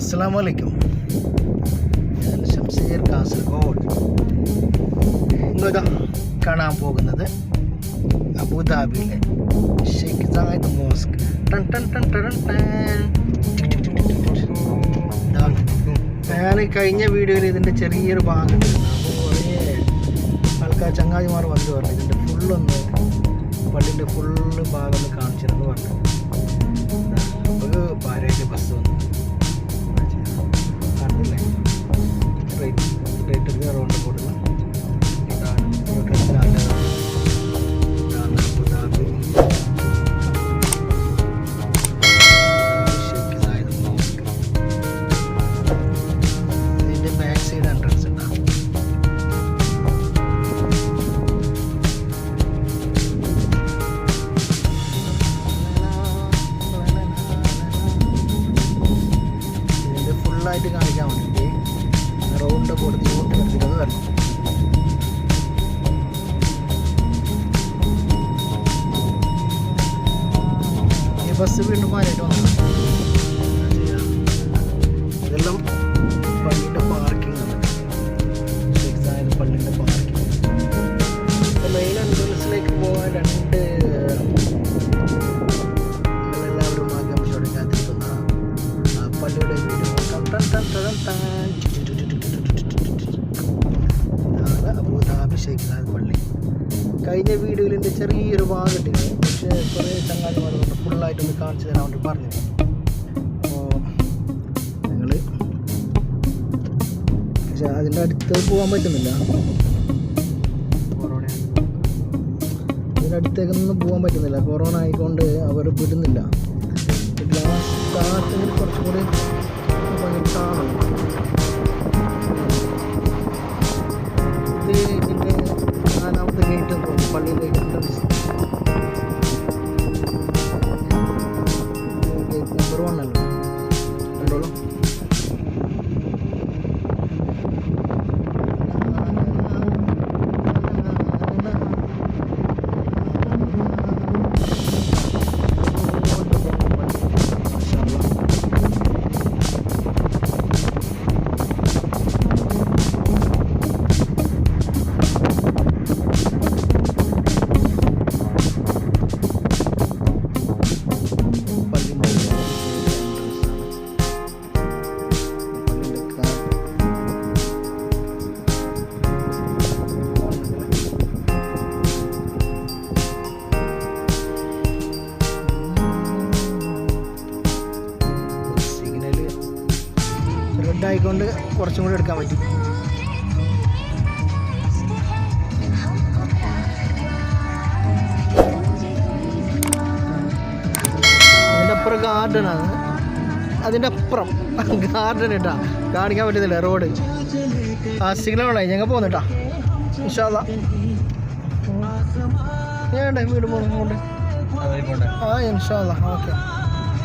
അസ്സാം വലൈക്കും ഞാൻ കാസർഗോഡ് ഇന്നിതാ കാണാൻ പോകുന്നത് അബുദാബിയിലെ ഷെയ്ഖ് സായിദ് മോസ്ക് ടൺ ടൺ ടൺ ടൺ. ഞാൻ കഴിഞ്ഞ വീഡിയോയിൽ ഇതിന്റെ ചെറിയൊരു ഭാഗം. അപ്പോൾ കുറേ ആൾക്കാർ ചങ്ങാതിമാർ വന്ന് പറഞ്ഞു ഇതിന്റെ ഫുള്ളൊന്ന് പള്ളിന്റെ ഫുള്ള് ഭാഗം ഒന്ന് കാണിച്ചിരുന്നു പറഞ്ഞു ഫുള്ളായിട്ട് കാണിക്കാൻ വേണ്ടിയിട്ട് റൗണ്ട് കൊടുത്ത് ഇങ്ങോട്ട് നിർത്തിക്കുന്നത് വരണം ബസ് വീണ്ടും മാറിയിട്ട് വന്നു ഇതാണ് അബൂദാബി ഷെയ്ഖ് സാദ് പള്ളി കഴിഞ്ഞ വീഡിയോയിൽ എന്റെ ചെറിയൊരു ഭാഗത്തിൽ പക്ഷേ കുറേ ചങ്ങാതിമാർ ഫുള്ളായിട്ട് ഫുള്ളായിട്ടൊന്ന് കാണിച്ചു തരാൻ വേണ്ടി പറഞ്ഞു അപ്പോൾ ഞങ്ങൾ പക്ഷെ അതിന്റെ അടുത്ത് പോകാൻ പറ്റുന്നില്ല. കൊറോണ. അതിന്റെ അടുത്തേക്കൊന്നും പോകാൻ പറ്റുന്നില്ല. കൊറോണ ആയിക്കൊണ്ട് അവർ വിടുന്നില്ല. ഗ്ലാസ് സ്റ്റാർട്ടിങ്ങിൽ കുറച്ചും കൂടി ഇത് ഇതിന്റെ നാലാമത്തെ ഗേറ്റ് പള്ളിയിലേക്ക് ആയിക്കൊണ്ട് കുറച്ചും കൂടി എടുക്കാൻ പറ്റും. അതിന്റെ അപ്പുറം ഗാർഡനാണ് അതിന്റെ അപ്പുറം ഗാർഡൻ ഇട്ടാ. കാണിക്കാൻ പറ്റുന്നില്ല റോഡ് ആ സിഗ്നൽ ഉണ്ടായി ഞങ്ങൾ പോകുന്നിട്ടാ വിശാല ഏണ്ടേ വീട് പോകുന്നുണ്ട് ആ ഇൻഷാല്ല ഓക്കെ.